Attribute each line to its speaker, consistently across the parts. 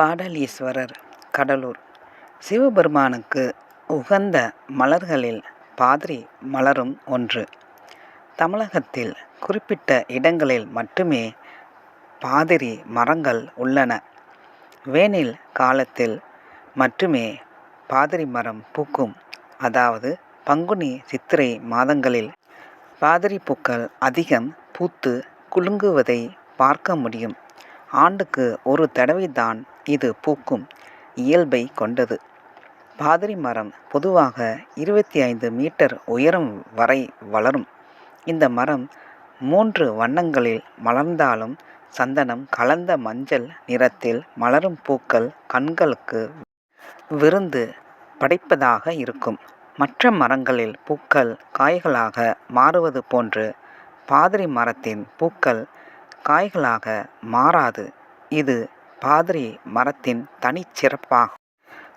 Speaker 1: பாடலீஸ்வரர் கடலூர் சிவபெருமானுக்கு உகந்த மலர்களில் பாதிரி மலரும் ஒன்று. தமிழகத்தில் குறிப்பிட்ட இடங்களில் மட்டுமே பாதிரி மரங்கள் உள்ளன. வேனில் காலத்தில் மட்டுமே பாதிரி மரம் பூக்கும். அதாவது பங்குனி சித்திரை மாதங்களில் பாதிரி பூக்கள் அதிகம் பூத்து குலுங்குவதை பார்க்க முடியும். ஆண்டுக்கு ஒரு தடவைதான் இது பூக்கும் இயல்பை கொண்டது. பாதிரி மரம் பொதுவாக இருபத்தி ஐந்து மீட்டர் உயரம் வரை வளரும். இந்த மரம் மூன்று வண்ணங்களில் மலர்ந்தாலும் சந்தனம் கலந்த மஞ்சள் நிறத்தில் மலரும் பூக்கள் கண்களுக்கு விருந்து படைப்பதாக இருக்கும். மற்ற மரங்களில் பூக்கள் காய்களாக மாறுவது போன்று பாதிரி மரத்தின் பூக்கள் காய்களாக மாறாது. இது பாதிரி மரத்தின் தனிச்சிறப்பாகும்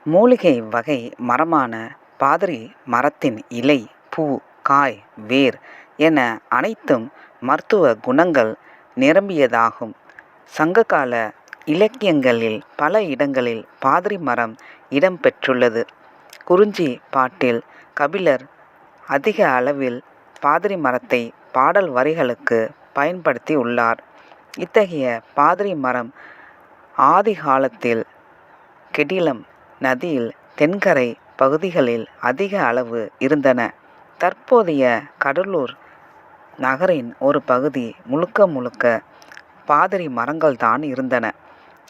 Speaker 1: மூலிகை வகை மரமான பாதிரி மரத்தின் இலை, பூ, காய், வேர் என அனைத்தும் மருத்துவ குணங்கள் நிரம்பியதாகும். சங்ககால இலக்கியங்களில் பல இடங்களில் பாதிரி மரம் இடம் பெற்றுள்ளது. குறிஞ்சி பாட்டில் கபிலர் அதிக அளவில் பாதிரி மரத்தை பாடல் வரிகளுக்கு பயன்படுத்தி உள்ளார் இத்தகைய பாதிரி மரம் ஆதிகாலத்தில் கெடிலம் நதியில் தென்கரை பகுதிகளில் அதிக அளவு இருந்தன. தற்போதைய கடலூர் நகரின் ஒரு பகுதி முழுக்க முழுக்க பாதிரி மரங்கள் தான் இருந்தன.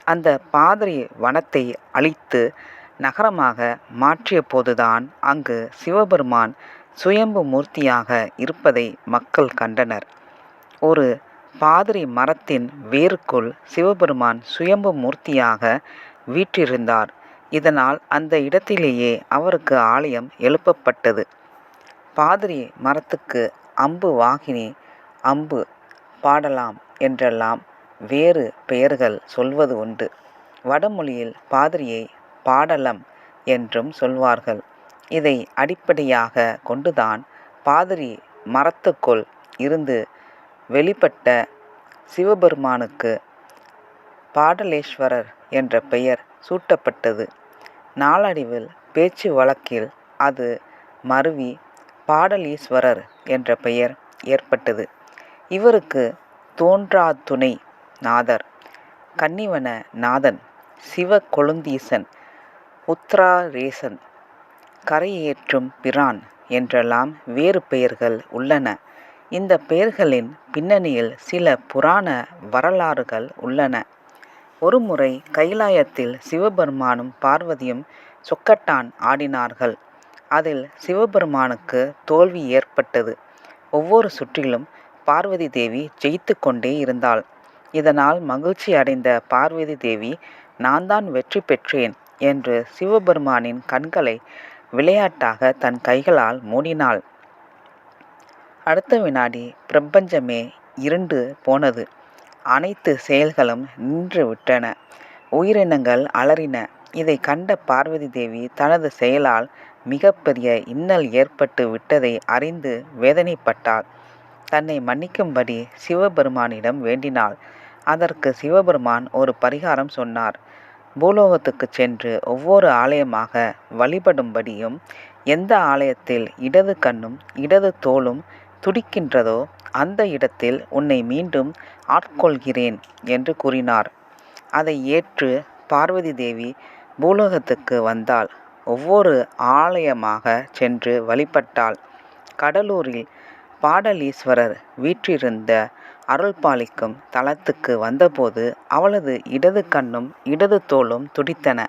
Speaker 1: அந்த பாதிரி வனத்தை அழித்து நகரமாக மாற்றியபோதுதான் அங்கு சிவபெருமான் சுயம்பு மூர்த்தியாக இருப்பதை மக்கள் கண்டனர். ஒரு பாதிரி மரத்தின் வேருக்குள் சிவபெருமான் சுயம்பு மூர்த்தியாக வீற்றிருந்தார். இதனால் அந்த இடத்திலேயே அவருக்கு ஆலயம் எழுப்பப்பட்டது. பாதிரி மரத்துக்கு அம்பு வாகினி அம்பு பாடலாம் என்றெல்லாம் வேறு பெயர்கள் சொல்வது உண்டு. வடமொழியில் பாதிரியை பாடலம் என்றும் சொல்வார்கள். இதை அடிப்படையாக கொண்டுதான் பாதிரி மரத்துக்குள் இருந்து வெளிப்பட்ட சிவபெருமானுக்கு பாடலேஸ்வரர் என்ற பெயர் சூட்டப்பட்டது. நாளடைவில் பேச்சு வழக்கில் அது மருவி பாடலீஸ்வரர் என்ற பெயர் ஏற்பட்டது. இவருக்கு தோன்றாதுணை நாதர், கன்னிவன நாதன், சிவ கொழுந்தீசன் உத்ராரேசன் கரையேற்றும் பிரான் என்றெல்லாம் வேறு பெயர்கள் உள்ளன. இந்த பெயர்களின் பின்னணியில் சில புராண வரலாறுகள் உள்ளன. ஒருமுறை கைலாயத்தில் சிவபெருமானும் பார்வதியும் சொக்கட்டான் ஆடினார்கள். அதில் சிவபெருமானுக்கு தோல்வி ஏற்பட்டது. ஒவ்வொரு சுற்றிலும் பார்வதி தேவி ஜெயித்து கொண்டே இருந்தாள். இதனால் மகிழ்ச்சி அடைந்த பார்வதி தேவி நான்தான் வெற்றி பெற்றேன் என்று சிவபெருமானின் கண்களை விளையாட்டாக தன் கைகளால் மூடினாள். அடுத்த விநாடி பிரபஞ்சமே இருண்டு போனது. அனைத்து செயல்களும் நின்று விட்டன. உயிரினங்கள் அலறின. இதை கண்ட பார்வதி தேவி தனது செயலால் மிகப்பெரிய இன்னல் ஏற்பட்டு விட்டதை அறிந்து வேதனைப்பட்டாள். தன்னை மன்னிக்கும்படி சிவபெருமானிடம் வேண்டினாள். அதற்கு சிவபெருமான் ஒரு பரிகாரம் சொன்னார். பூலோகத்துக்கு சென்று ஒவ்வொரு ஆலயமாக வழிபடும்படியும் எந்த ஆலயத்தில் இடது கண்ணும் இடது தோளும் துடிக்கின்றதோ அந்த இடத்தில் உன்னை மீண்டும் ஆட்கொள்கிறேன் என்று கூறினார். அதை ஏற்று பார்வதி தேவி பூலோகத்துக்கு வந்தாள். ஒவ்வொரு ஆலயமாக சென்று வழிபட்டாள். கடலூரில் பாடலீஸ்வரர் வீற்றிருந்த அருள்பாலிக்கும் தளத்துக்கு வந்தபோது அவளது இடது கண்ணும் இடது தோளும் துடித்தன.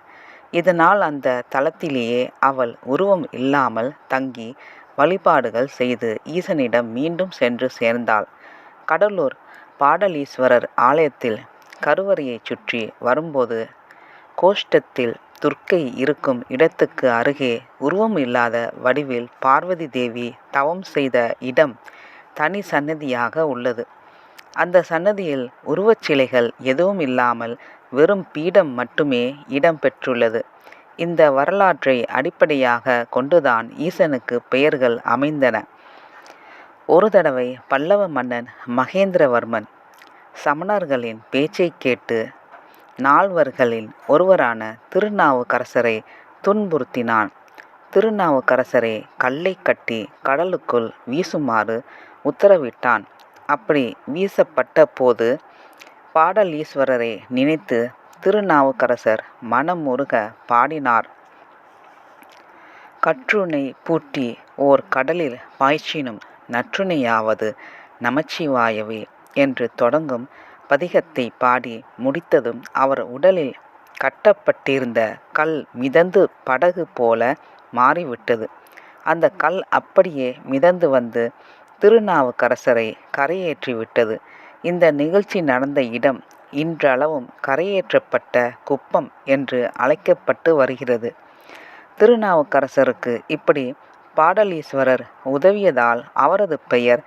Speaker 1: இதனால் அந்த தளத்திலேயே அவள் உருவம் இல்லாமல் தங்கி வழிபாடுகள் செய்து ஈசனிடம் மீண்டும் சென்று சேர்ந்தாள். கடலூர் பாடலீஸ்வரர் ஆலயத்தில் கருவறையைச் சுற்றி வரும்போது கோஷ்டத்தில் துர்க்கை இருக்கும் இடத்துக்கு அருகே உருவம் இல்லாத வடிவில் பார்வதி தேவி தவம் செய்த இடம் தனி சன்னதியாக உள்ளது. அந்த சன்னதியில் உருவச் சிலைகள் எதுவும் இல்லாமல் வெறும் பீடம் மட்டுமே இடம் பெற்றுள்ளது. இந்த வரலாற்றை அடிப்படையாக கொண்டுதான் ஈசனுக்கு பெயர்கள் அமைந்தன. ஒரு தடவை பல்லவ மன்னன் மகேந்திரவர்மன் சமணர்களின் பேச்சைக் கேட்டு நால்வர்களில் ஒருவரான திருநாவுக்கரசரை துன்புறுத்தினான். திருநாவுக்கரசரே கல்லை கட்டி கடலுக்குள் வீசுமாறு உத்தரவிட்டான். அப்படி வீசப்பட்ட போது பாடலீஸ்வரரை நினைத்து திருநாவுக்கரசர் மனமுருக பாடினார். கற்றுணை பூட்டி ஓர் கடலில் பாய்ச்சினும் நற்றுணையாவது நமச்சிவாயவே என்று தொடங்கும் பதிகத்தை பாடி முடித்ததும் அவர் உடலில் கட்டப்பட்டிருந்த கல் மிதந்து படகு போல மாறிவிட்டது. அந்த கல் அப்படியே மிதந்து வந்து திருநாவுக்கரசரை கரையேற்றிவிட்டது. இந்த நிகழ்ச்சி நடந்த இடம் இன்றளவும் கரையேற்றப்பட்ட குப்பம் என்று அழைக்கப்பட்டு வருகிறது. திருநாவுக்கரசருக்கு இப்படி பாடலீஸ்வரர் உதவியதால் அவரது பெயர்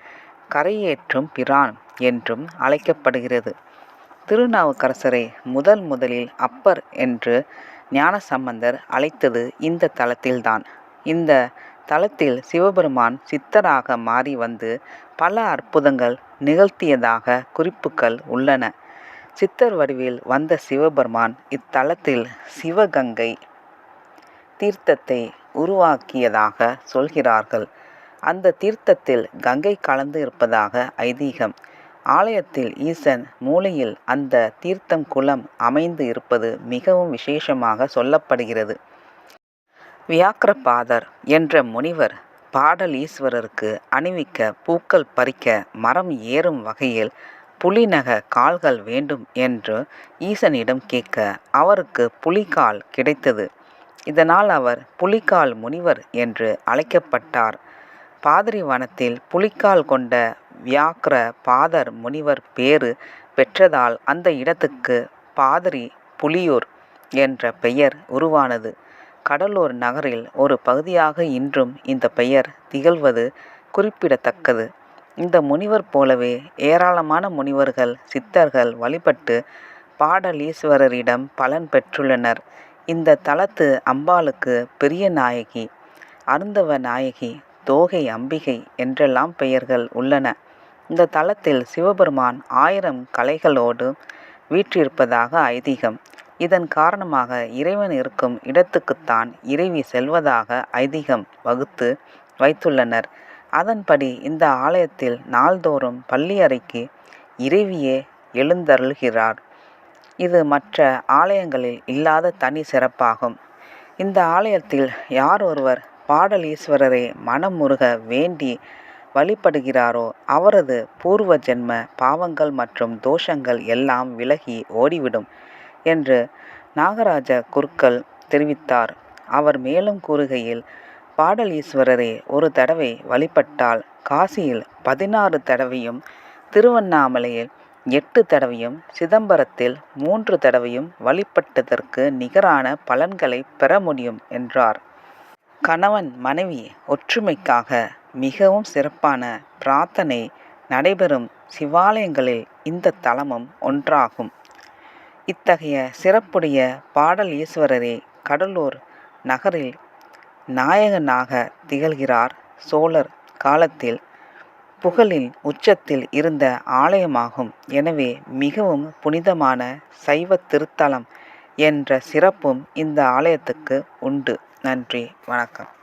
Speaker 1: கரையேற்றும் பிரான் என்றும் அழைக்கப்படுகிறது. திருநாவுக்கரசரை முதல் முதலில் அப்பர் என்று ஞானசம்பந்தர் அழைத்தது இந்த தலத்தில்தான். இந்த தலத்தில் சிவபெருமான் சித்தராக மாறி வந்து பல அற்புதங்கள் நிகழ்த்தியதாக குறிப்புகள் உள்ளன. சித்தர் வடிவில் வந்த சிவபெருமான் இத்தலத்தில் சிவகங்கை தீர்த்தத்தை உருவாக்கியதாக சொல்கிறார்கள். அந்த தீர்த்தத்தில் கங்கை கலந்து இருப்பதாக ஐதீகம். ஆலயத்தில் ஈசன் மூலையில் அந்த தீர்த்தம் குளம் அமைந்து இருப்பது மிகவும் விசேஷமாக சொல்லப்படுகிறது. வியாக்கிரபாதர் என்ற முனிவர் பாடல் ஈஸ்வரருக்கு அணிவிக்க பூக்கள் பறிக்க மரம் ஏறும் வகையில் புலிநக கால்கள் வேண்டும் என்று ஈசனிடம் கேட்க அவருக்கு புலிகால் கிடைத்தது. இதனால் அவர் புலிகால் முனிவர் என்று அழைக்கப்பட்டார். பாதிரிவனத்தில் புலிகால் கொண்ட வியாக்கிர பாதர் முனிவர் பேறு பெற்றதால் அந்த இடத்துக்கு பாதிரி புலியூர் என்ற பெயர் உருவானது. கடலூர் நகரில் ஒரு பகுதியாக இன்றும் இந்த பெயர் திகழ்வது குறிப்பிடத்தக்கது. இந்த முனிவர் போலவே ஏராளமான முனிவர்கள் சித்தர்கள் வழிபட்டு பாடலீஸ்வரரிடம் பலன் பெற்றுள்ளனர். இந்த தலத்து அம்பாளுக்கு பெரிய நாயகி, அருந்தவ நாயகி, தோகை அம்பிகை என்றெல்லாம் பெயர்கள் உள்ளன. இந்த தலத்தில் சிவபெருமான் ஆயிரம் கலைகளோடு வீற்றிருப்பதாக ஐதீகம். இதன் காரணமாக இறைவன் இருக்கும் இடத்துக்குத்தான் இறைவி செல்வதாக ஐதீகம் வகுத்து வைத்துள்ளனர். அதன்படி இந்த ஆலயத்தில் நாள்தோறும் பள்ளியறைக்கு இறைவியே எழுந்தருளுகிறார். இது மற்ற ஆலயங்களில் இல்லாத தனி சிறப்பாகும். இந்த ஆலயத்தில் யார் ஒருவர் பாடலீஸ்வரரை மனமுருக வேண்டி வழிபடுகிறாரோ அவரது பூர்வ ஜென்ம பாவங்கள் மற்றும் தோஷங்கள் எல்லாம் விலகி ஓடிவிடும் என்று நாகராஜ குருக்கள் தெரிவித்தார். அவர் மேலும் கூறுகையில் பாடலீஸ்வரரை ஒரு தடவை வழிபட்டால் காசியில் பதினாறு தடவையும் திருவண்ணாமலையில் எட்டு தடவையும் சிதம்பரத்தில் மூன்று தடவையும் வழிபட்டதற்கு நிகரான பலன்களை பெற முடியும் என்றார். கணவன் மனைவி ஒற்றுமைக்காக மிகவும் சிறப்பான பிரார்த்தனை நடைபெறும் சிவாலயங்களில் இந்த தலமும் ஒன்றாகும். இத்தகைய சிறப்புடைய பாடலீஸ்வரரே கடலூர் நகரில் நாயகனாக திகழ்கிறார். சோழர் காலத்தில் புகழின் உச்சத்தில் இருந்த ஆலயமாகும். எனவே மிகவும் புனிதமான சைவத் திருத்தலம் என்ற சிறப்பும் இந்த ஆலயத்துக்கு உண்டு. நன்றி வணக்கம்.